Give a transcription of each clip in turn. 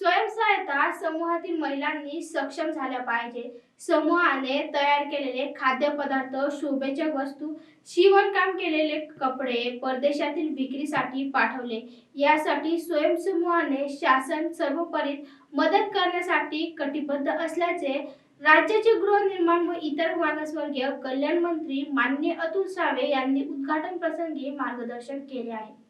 स्वयंसहायता समूहातील महिलांनी सक्षम झाल्या पाहिजे. समूहाने तयार केलेले खाद्यपदार्थ शोभेच्या वस्तू शिवणकाम केलेले कपडे परदेशातील विक्रीसाठी पाठवले. यासाठी स्वयंसमूहाने शासन सर्वोपरी मदत करण्यासाठी कटिबद्ध असल्याचे राज्याचे गृहनिर्माण व इतर मागासवर्गीय कल्याण मंत्री मान्य अतुल सावे यांनी उद्घाटन प्रसंगी मार्गदर्शन केले आहे.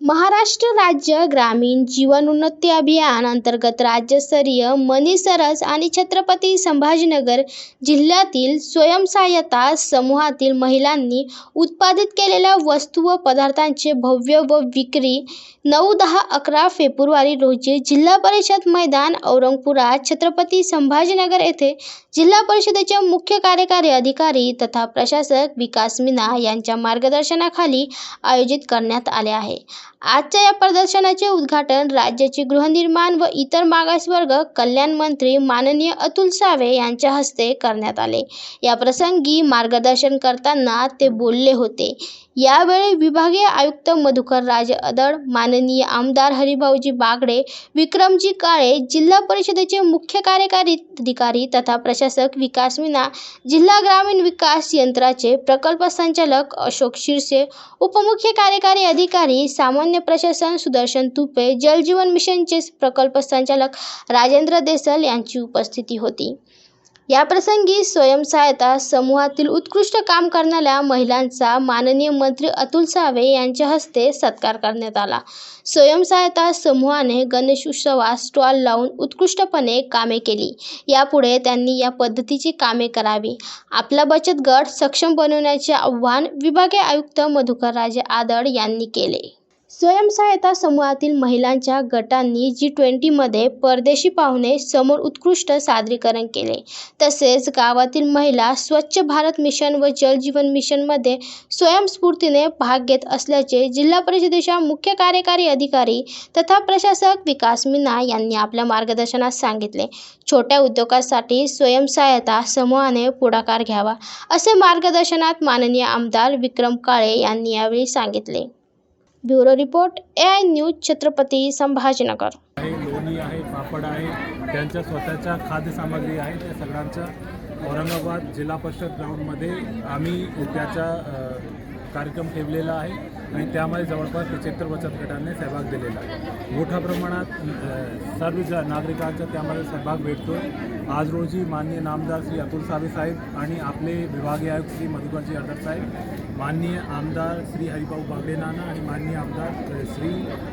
महाराष्ट्र राज्य ग्रामीण जीवनोन्नती अभियान अंतर्गत राज्यस्तरीय मनी सरस आणि छत्रपती संभाजीनगर जिल्ह्यातील स्वयंसहाय्यता समूहातील महिलांनी उत्पादित केलेल्या वस्तू व पदार्थांचे भव्य व विक्री नऊ दहा अकरा फेब्रुवारी रोजी जिल्हा परिषद मैदान औरंगपुरात छत्रपती संभाजीनगर येथे जिल्हा परिषदेचे मुख्य कार्यकारी अधिकारी तथा प्रशासक विकास मीना यांच्या मार्गदर्शनाखाली आयोजित करण्यात आले आहे. आजच्या या प्रदर्शनाचे उद्घाटन राज्याचे गृहनिर्माण व इतर मागासवर्ग कल्याण मंत्री माननीय अतुल सावे यांच्या हस्ते करण्यात आले. या प्रसंगी मार्गदर्शन करताना ते बोलले होते. यावेळी विभागीय आयुक्त मधुकर राज अदळ माननीय आमदार हरिभाऊजी बागडे विक्रमजी काळे जिल्हा परिषदेचे मुख्य कार्यकारी अधिकारी तथा प्रशासक विकास मीना जिल्हा ग्रामीण विकास यंत्राचे प्रकल्प संचालक अशोक शिरसे उपमुख्य कार्यकारी अधिकारी सामान्य प्रशासन सुदर्शन तुपे जलजीवन मिशनचे प्रकल्प संचालक राजेंद्र देसल यांची उपस्थिती होती. याप्रसंगी स्वयंसहायता समूहातील उत्कृष्ट काम करणाऱ्या महिलांचा माननीय मंत्री अतुल सावे यांच्या हस्ते सत्कार करण्यात आला. स्वयंसहायता समूहाने गणेश उत्सवात स्टॉल लावून उत्कृष्टपणे कामे केली. यापुढे त्यांनी या पद्धतीची कामे करावी. आपला बचत गट सक्षम बनवण्याचे आव्हान विभागीय आयुक्त मधुकर राजे आदळ यांनी केले. स्वयंसहायता समूहातील महिलांच्या गटांनी जी ट्वेंटीमध्ये परदेशी पाहुणे समोर उत्कृष्ट सादरीकरण केले. तसेच गावातील महिला स्वच्छ भारत मिशन व जल जीवन मिशनमध्ये स्वयंस्फूर्तीने भाग घेत असल्याचे जिल्हा परिषदेच्या मुख्य कार्यकारी अधिकारी तथा प्रशासक विकास मीना यांनी आपल्या मार्गदर्शनात सांगितले. छोट्या उद्योगासाठी स्वयंसहायता समूहाने पुढाकार घ्यावा असे मार्गदर्शनात माननीय आमदार विक्रम काळे यांनी यावेळी सांगितले. Bureau report A I news Chhatrapati Sambhajinagar. आहे लोणी आहे पापड आहे त्यांच्या स्वतःच्या खाद्यसामग्री आहे त्या सगळ्यांचं औरंगाबाद जिल्हा परिषद ग्राउंडमध्ये आम्ही त्याचा कार्यक्रम ठेवलेला आहे. आणि त्यामध्ये जवळपास पंच्याहत्तर बचत गटांनी सहभाग दिलेला. आहे मोठ्या प्रमाणात सर्व ज नागरिकांचा त्यामध्ये सहभाग भेटतो. आज रोजी माननीय नामदार श्री अतुल सावे साहेब आणि आपले विभागीय आयुक्त श्री मधुकरजी अडर साहेब माननीय आमदार श्री हरिभाऊ बागडे नाना आणि माननीय आमदार श्री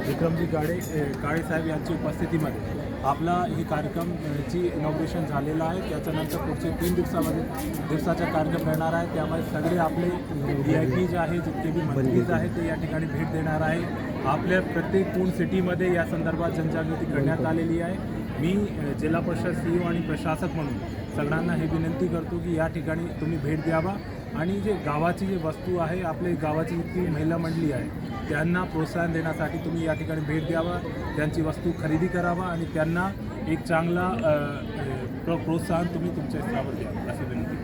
विक्रमजी काळे अ, काळे साहेब यांची उपस्थितीमध्ये आपला ही कार्यक्रमची इनॉग्रेशन झालेलं आहे. त्याच्यानंतर पुढचे तीन दिवसामध्ये दिवसाचा कार्यक्रम राहणार आहे. त्यामध्ये सगळे आपले व्ही आय पी जे आहे जितके बी मंत्रीज आहेत ते या ठिकाणी भेट देणार आहे. आपल्या प्रत्येक पूर्ण सिटीमध्ये या संदर्भात जनजागृती करण्यात आलेली आहे. मी जिल्हा परिषद सी आणि प्रशासक म्हणून सगळ्यांना हे विनंती करतो की या ठिकाणी तुम्ही भेट द्यावा. आणि जे गावाची जी वस्तू आहे आपले गावाची जी महिला मंडळी आहे त्यांना प्रोत्साहन देण्यासाठी तुम्ही या ठिकाणी भेट द्यावा. त्यांची वस्तू खरेदी करावा आणि त्यांना एक चांगला प्रोत्साहन तुम्ही तुमच्या स्तरावर द्या अशी विनंती